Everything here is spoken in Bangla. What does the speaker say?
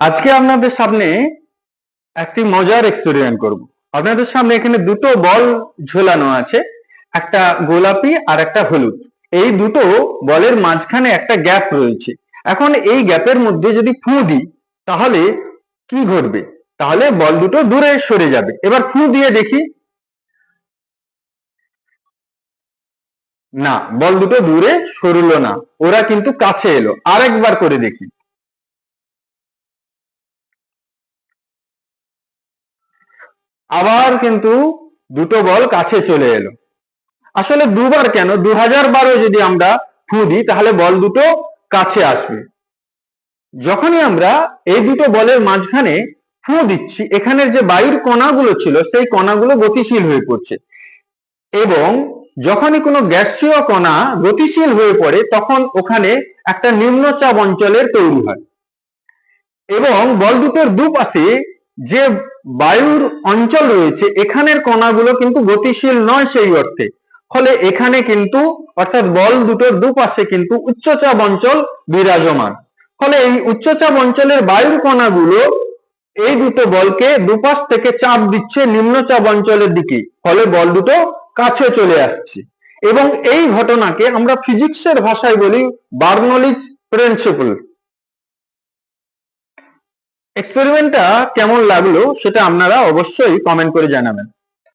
আজকে আপনাদের সামনে একটি মজার এক্সপেরিমেন্ট করব। আপনাদের সামনে এখানে দুটো বল ঝোলানো আছে, একটা গোলাপি আর একটা হলুদ। এই দুটো বলের মাঝখানে একটা গ্যাপ রয়েছে। এখন এই গ্যাপের মধ্যে যদি ফু দিই, তাহলে কি ঘটবে? তাহলে বল দুটো দূরে সরে যাবে। এবার ফু দিয়ে দেখি। না, বল দুটো দূরে সরলো না। ওরা কিন্তু কাছে এলো। আরেকবার করে দেখি। আবার কিন্তু দুটো বল কাছে চলে এলো। আসলে দুবার কেন? দু হাজার বারো যদি আমরা ফু দিই, তাহলে বল দুটো কাছে আসবে। যখনই আমরা এই দুটো বলের মাঝখানে ফু দিচ্ছি এখানের যে বায়ুর কণাগুলো ছিল, সেই কণাগুলো গতিশীল হয়ে পড়ছে। এবং যখনই কোনো গ্যাসীয় কণা গতিশীল হয়ে পড়ে, তখন ওখানে একটা নিম্নচাপ অঞ্চলের তৈরি হয়। এবং বল দুটোর দুপাশে যে বায়ুর অঞ্চল রয়েছে, এখানের কণাগুলো কিন্তু গতিশীল নয় সেই অর্থে। ফলে এখানে কিন্তু, অর্থাৎ বল দুটোর দুপাশে কিন্তু উচ্চচাপ অঞ্চল বিরাজমান। ফলে এই উচ্চচাপ অঞ্চলের বায়ুর কণাগুলো, এই দুটো বলকে দুপাশ থেকে চাপ দিচ্ছে নিম্নচাপ অঞ্চলের দিকে। ফলে বল দুটো কাছে চলে আসছে। এবং এই ঘটনাকে আমরা ফিজিক্সের ভাষায় বলি বার্নলিজ প্রিন্সিপল এক্সপেরিমেন্টটা কেমন লাগল সেটা আপনারা অবশ্যই কমেন্ট করে জানাবেন।